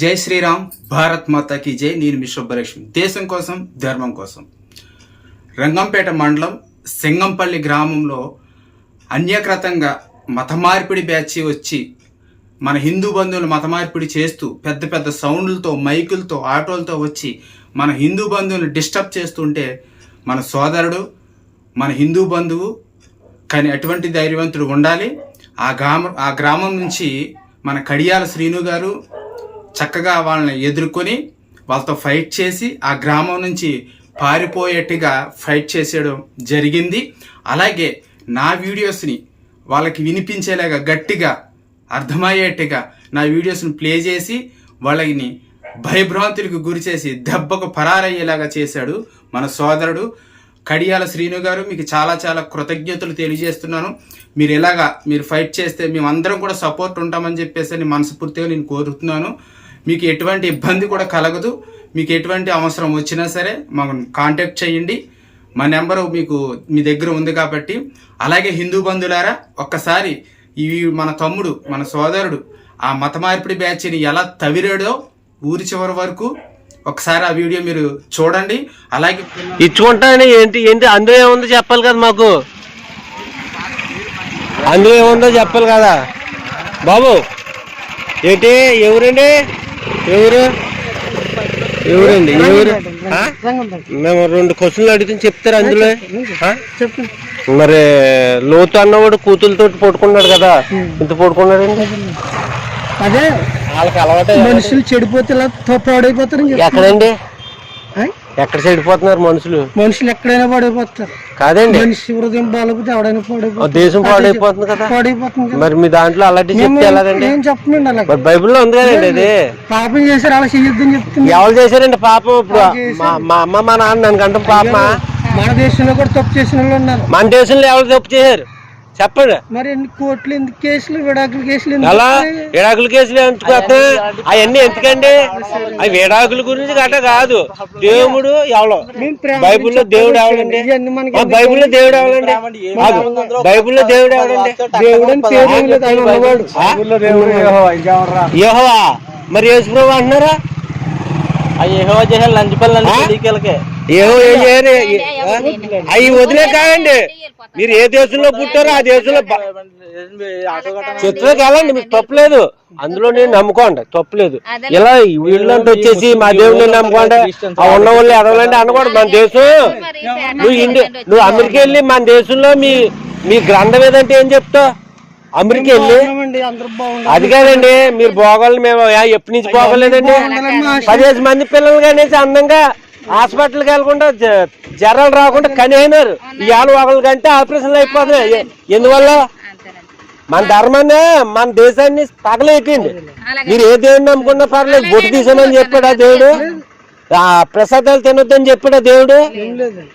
జై శ్రీరామ్ భారత్ మాతాకి జై. నేను మీ దేశం కోసం ధర్మం కోసం. రంగంపేట మండలం సింగంపల్లి గ్రామంలో అన్యక్రతంగా మత మార్పిడి బ్యాచ్ వచ్చి మన హిందూ బంధువులు మత మార్పిడి చేస్తూ పెద్ద పెద్ద సౌండ్లతో మైకులతో ఆటోలతో వచ్చి మన హిందూ బంధువులను డిస్టర్బ్ చేస్తుంటే మన సోదరుడు మన హిందూ బంధువు కానీ అటువంటి ధైర్యవంతుడు ఉండాలి. ఆ గ్రామం ఆ గ్రామం నుంచి మన కడియాల శ్రీను గారు చక్కగా వాళ్ళని ఎదుర్కొని వాళ్ళతో ఫైట్ చేసి ఆ గ్రామం నుంచి పారిపోయేట్టుగా ఫైట్ చేసేయడం జరిగింది. అలాగే నా వీడియోస్ని వాళ్ళకి వినిపించేలాగా గట్టిగా అర్థమయ్యేట్టుగా నా వీడియోస్ని ప్లే చేసి వాళ్ళని భయభ్రాంతులకు గురి చేసి దెబ్బకు పరారయ్యేలాగా చేశాడు మన సోదరుడు కడియాల శ్రీను గారు మీకు చాలా చాలా కృతజ్ఞతలు తెలియజేస్తున్నాను. మీరు ఎలాగా మీరు ఫైట్ చేస్తే మేమందరం కూడా సపోర్ట్ ఉంటామని చెప్పేసి అని మనస్ఫూర్తిగా నేను కోరుతున్నాను. మీకు ఎటువంటి ఇబ్బంది కూడా కలగదు. మీకు ఎటువంటి అవసరం వచ్చినా సరే మాకు కాంటాక్ట్ చేయండి. మా నెంబరు మీకు మీ దగ్గర ఉంది కాబట్టి. అలాగే హిందూ బంధువులారా ఒక్కసారి ఇవి మన తమ్ముడు మన సోదరుడు ఆ మత మార్పిడి బ్యాచ్ని ఎలా తవిరాడో ఊరి చివరి వరకు ఒకసారి ఆ వీడియో మీరు చూడండి. అలాగే ఇచ్చుకుంటాను ఏంటి ఏంటి అందులో ఏముందో చెప్పాలి కదా మాకు? అందులో ఏముందో చెప్పాలి కదా? బాబు ఏంటి ఎవరండి? ఎవరు? ఎవరండి? ఎవరు? మేము రెండు క్వశ్చన్లు అడిగితే చెప్తారు అందులో? మరి లోతు అన్నవాడు కూతులతో పట్టుకున్నాడు కదా? ఇంత పట్టుకున్నాడండి. అదే వాళ్ళకి అలవాటు మనుషులు చెడిపోతే ఇలా. ఎక్కడండి? ఎక్కడ చెడిపోతున్నారు మనుషులు? మనుషులు ఎక్కడైనా పాడైపోతారు. కాదండి. మనిషి హృదయం బాగాలేకపోతే ఎవడైనా ఆ పాడైపోతారు దేశం పాడైపోతుంది కదా. పాడైపోతుంది. మరి మీ దాంట్లో అలాంటి చెప్తే ఎలాగండి ఏం చెప్పమండి అలా? మరి బైబిల్లో ఉంది కదండి అది పాపం చేశారు అలా చేయొద్దని చెప్తుంది. ఎవరు చేశారండి పాపం ఇప్పుడు? మా అమ్మ మా నాన్న నన్ను పాపమా? మన దేశంలో కూడా తప్పు చేసిన వాళ్ళు ఉన్నారు. మన దేశంలో ఎవరు తప్పు చేశారు? చెప్పండి. మరి ఎన్ని కోట్లు ఎందుకు కేసులు విడాకుల కేసులు వస్తాయి? విడాకుల కేసులు ఎందుకు అవన్నీ ఎందుకండి? అవి విడాకుల గురించి గట్ట కాదు. దేవుడు ఎవడో బైబిల్లో దేవుడు ఎవడండి ఆ, బైబిల్లో దేవుడు ఎవడండి. బైబిల్లో దేవుడు ఎవడండి దేవుడు ఆ? యెహోవా మరి యేసుప్రభు అంటున్నారా? యెహోవా చేసే లంచ్ పనులు ఆ? టీకెలకే ఏమో ఏం చేయరు అవి వదిలే కాదండి. మీరు ఏ దేశంలో పుట్టారో ఆ దేశంలో చిత్రకి వెళ్ళండి మీకు తప్పలేదు అందులో నేను నమ్ముకోండి తప్పలేదు ఇలా వీళ్ళంతా వచ్చేసి మా దేవుడిని నమ్ముకోండి ఆ ఉన్న వాళ్ళు ఎడవలండి అనకూడదు మన దేశం. నువ్వు ఇండి నువ్వు అమెరికా వెళ్ళి మన దేశంలో మీ మీ గ్రంథం ఏదంటే ఏం చెప్తావు? అమెరికా వెళ్ళి అది కాదండి మీరు పోగలని మేము యా, ఎప్పటి నుంచి పోగలేదండి పదిహేను మంది పిల్లలు కనేసి అందంగా హాస్పిటల్కి వెళ్ళకుండా జ్వరాలు రాకుండా కనేసినారు ఇవాళ ఒకళ్ళ కంటే ఆపరేషన్లు అయిపోతున్నాయి. ఎందువల్ల? మన ధర్మాన్ని మన దేశాన్ని పగలేకండి మీరు ఏ దేవుడిని నమ్ముకున్నా పర్లేదు. బొట్టు తీసామని చెప్పాడు ఆ దేవుడు. ఆ ప్రసాదాలు తినొద్దని చెప్పాడు దేవుడు.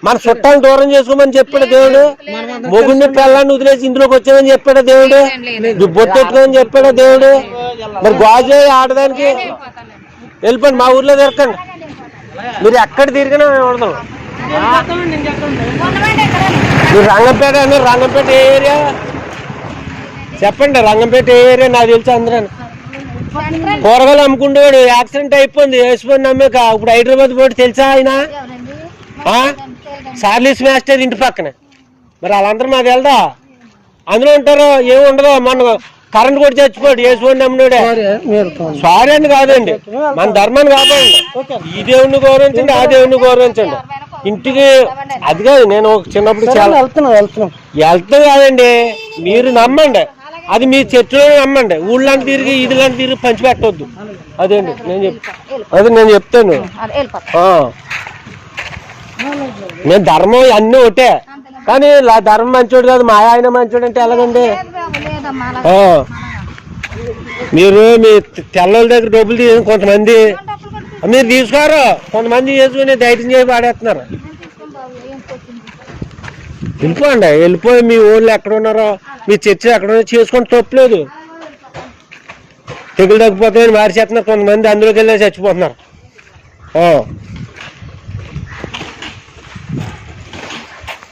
మన చుట్టాలను దూరం చేసుకోమని చెప్పాడు దేవుడు. మొగుడిని పిల్లల్ని వదిలేసి ఇందులోకి వచ్చామని చెప్పాడు దేవుడు. నువ్వు బొట్టు పెట్టుకోమని చెప్పాడు దేవుడు. మరి గాజు ఆడదానికి వెళ్ళిపోండి. మా ఊర్లో తిరగండి మీరు ఎక్కడ తిరిగినా మేము ఉండదు మీరు రంగంపేట అన్నారు రంగంపేట ఏ ఏరియా? చెప్పండి రంగంపేట ఏ ఏరియా నాకు తెలుసు అందరూ. కూరగాయలు అమ్ముకుంటేవాడు యాక్సిడెంట్ అయిపోయింది వేసుకొని నమ్మక. ఇప్పుడు హైదరాబాద్ పోటీ తెలుసా ఆయన? ఆ? చార్లీస్ మాస్టర్ ఇంటి పక్కన. మరి వాళ్ళందరూ మాది వెళ్దా? అందులో ఉంటారు ఏమి ఉండదు? మన కరెంట్ కూడా చచ్చిపోయాడు నమ్మినాడే మీరు సారీ అని కాదండి. మన ధర్మాన్ని కాపాడండి. ఈ దేవుణ్ణి గౌరవించండి ఆ దేవుణ్ణి గౌరవించండి. ఇంటికి అది కాదు నేను ఒక చిన్నప్పుడు చాలా వెళ్తాం కాదండి మీరు నమ్మండి. అది మీ చర్చిలో నమ్మండి. ఊళ్ళంటి తిరిగి ఇదిలాంటి తిరిగి పంచిపెట్టవద్దు అదేండి నేను చెప్ అది నేను చెప్తాను. నేను ధర్మం అన్నీ ఒకటే. కానీ ధర్మం మంచోడు కాదు మా ఆయన మంచోడు అంటే ఎలాగండి. మీరు మీ తెల్లల దగ్గర డబ్బులు తీసి కొంతమంది మీరు తీసుకోరు. కొంతమంది చేసుకుని ధైర్యం చేసి పాడేస్తున్నారు వెళ్ళిపోండి. వెళ్ళిపోయి మీ ఊళ్ళో ఎక్కడ ఉన్నారో మీ చర్చ ఎక్కడ ఉన్నారో చేసుకొని తప్పలేదు. తెగులు తగ్గిపోతాయని మార్చేస్తున్నారు కొంతమంది అందులోకి వెళ్ళి చచ్చిపోతున్నారు.